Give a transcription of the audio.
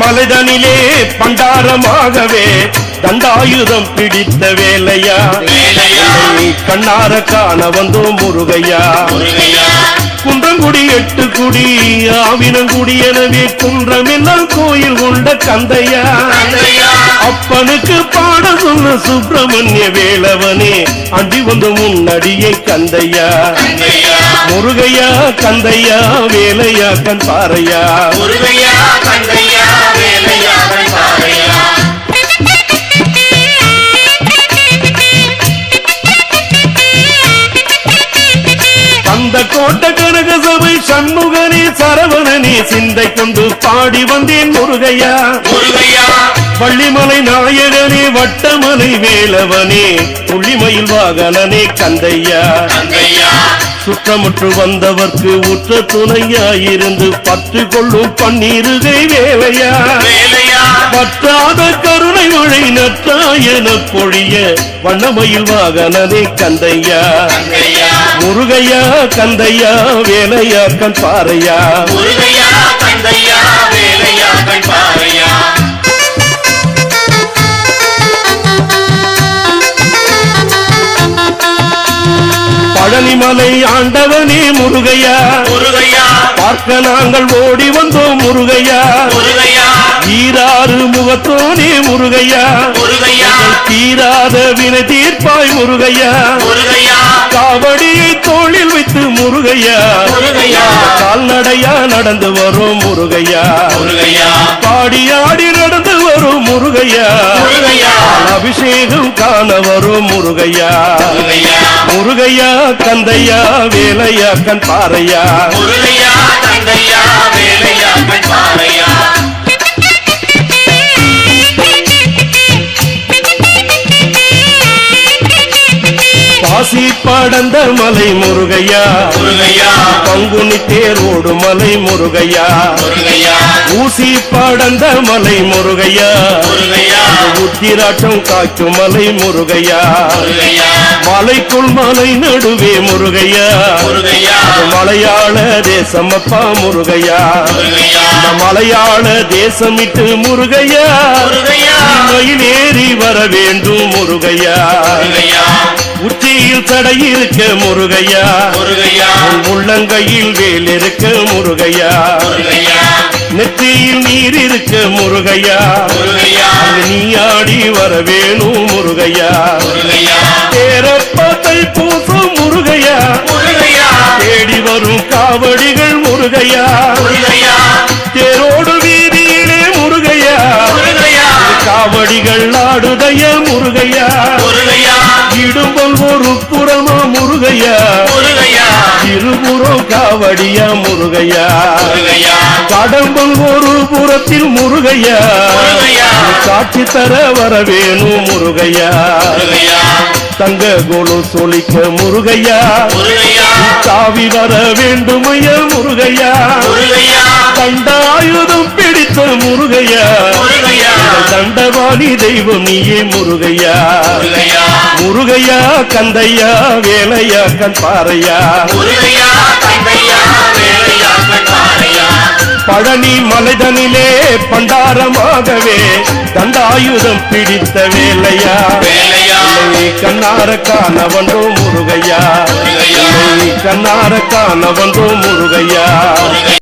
மலைதனிலே பண்டாரமாகவே தண்டாயுதம் பிடித்த வேலையா? கண்ணார காண வந்தோம் முருகையா? குன்றங்குடி எட்டு குடி ஆவினங்குடி எனவே குன்றம் எல்லாம் கோயில் கொண்ட கந்தையா? அப்பனுக்கு பாட சொன்ன சுப்பிரமணிய வேலவனே அண்டி வந்து முன்னடியே கந்தையா? முருகையா கந்தையா வேலையா கண் பாறையா முருகையா தந்தையா கோட்ட கனக சபை சண்முகனே சரவணனே சிந்தை கொண்டு பாடி வந்தேன் முருகையா. முருகையா. பள்ளிமலை நாயகனே வட்டமலை வேலவனே புள்ளிமயில் வாகனனே கந்தையா. சுற்றமுற்று வந்தவர்க்கு உற்ற துணையாயிருந்து பற்று கொள்ளும் பன்னீருகை வேலையா. பற்றாத கருணை மழை நற்றாயன பொழிய வண்ணமயில் வாகனனே கந்தையா. முருகையா கந்தையா வேலையா கண் பாறையா? முருகையா கந்தையா வேலையா கண் பாறையா? பழனிமலை ஆண்டவனே முருகையா. முருகையா. பார்க்க நாங்கள் ஓடி வந்தோம் முருகையா. முருகையா. ஈராறு முகத்தோனே முருகையா. முருகையா. தீராத வினை தீர்ப்பாய் முருகையா. முருகையா. காவடியை தோளில் வைத்து முருகையா. கால்நடையா நடந்து வரும் முருகையா? முருகையா. பாடியாடி நடந்து வரும் முருகையா? முருகையா. அபிஷேகம் காண வரும் முருகையா? முருகையா. கந்தையா வேலையா கண் பாறையா முருகையா தந்தையா வேலையா பாறையா பாசி படந்த மலை முருகையா? முருகையா. தேரோடு மலை முருகையா. ஊசி படந்த மலை முருகையா. உத்திராட்டம் காய்க்கும் மலை முருகையா. மலைக்குள் மலை நடுவே முருகையா. மலையாள தேசம் அப்பா முருகையா. மலையாள தேசமிட்டு முருகையா. மயிலேறி வர வேண்டும் முருகையா. உச்சியில் தடை இருக்க முருகையா. முருகையா உள்ளங்கையில் வேல் இருக்க முருகையா. நெற்றியில் நீர் இருக்க முருகையா? நீ ஆடி வர வேணும் முருகையா. முருகையா தேரப்பத்தை பூசும் முருகையா? தேடி வரும் காவடிகள் முருகையா? தேரோடு வீதியிலே முருகையா? காவடிகள் ஆடுதைய முருகையா முருகையா இடும்பல் ஒரு புறமா முருகையா? முருகையா. இருபுறம் காவடியா முருகையா? கடம்பல் ஒரு புறத்தில் முருகையா? காட்சி தர வர வேணும் முருகையா. தங்க கோலு சொலிக்க முருகையா? தாவி வர வேண்டுமையா முருகையா? முருகையா. தண்டாயுதம் பிடித்த முருகையா? முருகையா. தண்டவாணி தெய்வம் நீயே முருகையா. முருகையா கந்தையா வேலையா கண் பாறையா? பழனி மலைதனிலே பண்டாரமாகவே தண்டாயுதம் பிடித்த வேலையா? கண்ணார காண வந்தோ முருகையா? கண்ணார காண வந்தோ முருகையா?